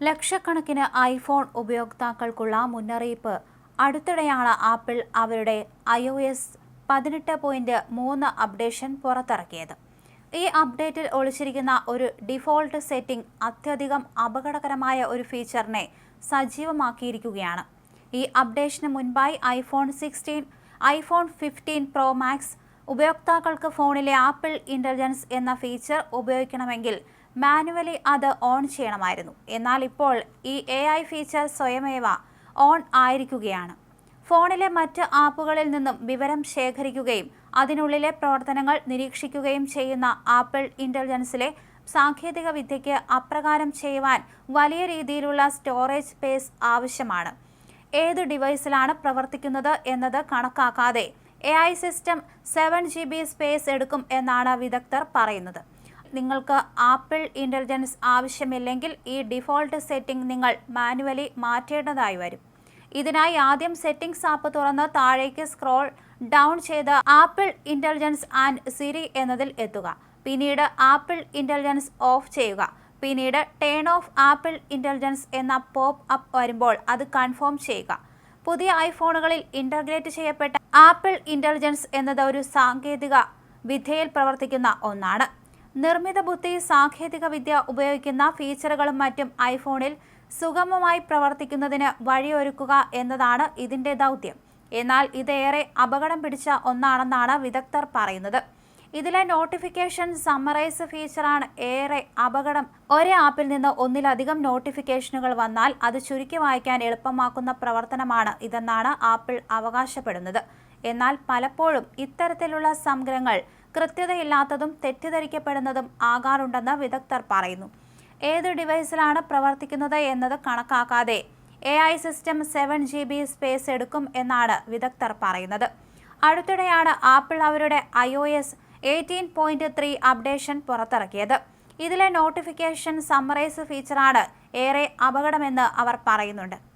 ലക്ഷക്കണക്കിന് ഐഫോൺ ഉപയോക്താക്കൾക്കുള്ള മുന്നറിയിപ്പ്. അടുത്തിടെയാണ് ആപ്പിൾ അവരുടെ ഐ ഒ എസ് പതിനെട്ട് പോയിന്റ് മൂന്ന് അപ്ഡേഷൻ പുറത്തിറക്കിയത്. ഈ അപ്ഡേറ്റിൽ ഒളിച്ചിരിക്കുന്ന ഒരു ഡിഫോൾട്ട് സെറ്റിംഗ് അത്യധികം അപകടകരമായ ഒരു ഫീച്ചറിനെ സജീവമാക്കിയിരിക്കുകയാണ്. ഈ അപ്ഡേഷന് മുൻപായി iPhone sixteen iPhone fifteen pro max ഉപയോക്താക്കൾക്ക് ഫോണിലെ ആപ്പിൾ ഇന്റലിജൻസ് എന്ന ഫീച്ചർ ഉപയോഗിക്കണമെങ്കിൽ മാനുവലി അത് ഓൺ ചെയ്യണമായിരുന്നു. എന്നാൽ ഇപ്പോൾ ഈ എ ഐ ഫീച്ചർ സ്വയമേവ ഓൺ ആയിരിക്കുകയാണ്. ഫോണിലെ മറ്റ് ആപ്പുകളിൽ നിന്നും വിവരം ശേഖരിക്കുകയും അതിനുള്ളിലെ പ്രവർത്തനങ്ങൾ നിരീക്ഷിക്കുകയും ചെയ്യുന്ന ആപ്പിൾ ഇന്റലിജൻസിലെ സാങ്കേതിക വിദ്യയ്ക്ക് അപ്രകാരം ചെയ്യുവാൻ വലിയ രീതിയിലുള്ള സ്റ്റോറേജ് സ്പേസ് ആവശ്യമാണ്. ഏത് ഡിവൈസിലാണ് പ്രവർത്തിക്കുന്നത് എന്നത് കണക്കാക്കാതെ A I system seven G B space എടുക്കും എന്നാണ് വിദഗ്ധർ പറയുന്നത്. നിങ്ങൾക്ക് ആപ്പിൾ ഇന്റലിജൻസ് ആവശ്യമില്ലെങ്കിൽ ഈ ഡിഫോൾട്ട് സെറ്റിംഗ് നിങ്ങൾ മാനുവലി മാറ്റേണ്ടതായി വരും. ഇതിനായി ആദ്യം സെറ്റിംഗ്സ് ആപ്പ് തുറന്ന് താഴേക്ക് സ്ക്രോൾ ഡൗൺ ചെയ്ത് ആപ്പിൾ ഇന്റലിജൻസ് ആൻഡ് സിരി എന്നതിൽ എത്തുക. പിന്നീട് ആപ്പിൾ ഇന്റലിജൻസ് ഓഫ് ചെയ്യുക. പിന്നീട് ടേൺ ഓഫ് ആപ്പിൾ ഇന്റലിജൻസ് എന്ന പോപ്പ് അപ്പ് വരുമ്പോൾ അത് കൺഫേം ചെയ്യുക. പുതിയ ഐഫോണുകളിൽ ഇന്റർഗ്രേറ്റ് ചെയ്യപ്പെട്ട ആപ്പിൾ ഇന്റലിജൻസ് എന്നത് ഒരു സാങ്കേതിക വിദ്യയിൽ പ്രവർത്തിക്കുന്ന ഒന്നാണ്. നിർമ്മിത ബുദ്ധി സാങ്കേതിക വിദ്യ ഉപയോഗിക്കുന്ന ഫീച്ചറുകളും മറ്റും ഐഫോണിൽ സുഗമമായി പ്രവർത്തിക്കുന്നതിന് വഴിയൊരുക്കുക എന്നതാണ് ഇതിന്റെ ദൗത്യം. എന്നാൽ ഇതേറെ അപകടം പിടിച്ച ഒന്നാണെന്നാണ് വിദഗ്ധർ പറയുന്നത്. ഇതിലെ നോട്ടിഫിക്കേഷൻ സമ്മറൈസ് ഫീച്ചറാണ് ഏറെ അപകടം. ഒരേ ആപ്പിൽ നിന്ന് ഒന്നിലധികം നോട്ടിഫിക്കേഷനുകൾ വന്നാൽ അത് ചുരുക്കി വായിക്കാൻ എളുപ്പമാക്കുന്ന പ്രവർത്തനമാണ് ഇതെന്നാണ് ആപ്പിൾ അവകാശപ്പെടുന്നത്. എന്നാൽ പലപ്പോഴും ഇത്തരത്തിലുള്ള സംഗ്രഹങ്ങൾ കൃത്യതയില്ലാത്തതും തെറ്റിദ്ധരിക്കപ്പെടുന്നതും ആകാറുണ്ടെന്ന് വിദഗ്ധർ പറയുന്നു. ഏത് ഡിവൈസിലാണ് പ്രവർത്തിക്കുന്നത് എന്നത് കണക്കാക്കാതെ A I system seven G B space എടുക്കും എന്നാണ് വിദഗ്ധർ പറയുന്നത്. അടുത്തിടെയാണ് ആപ്പിൾ അവരുടെ I O S eighteen point three updation പുറത്തിറക്കിയത്. ഇതിലെ നോട്ടിഫിക്കേഷൻ സമ്മറൈസ് ഫീച്ചറാണ് ഏറെ അപകടമെന്ന് അവർ പറയുന്നുണ്ട്.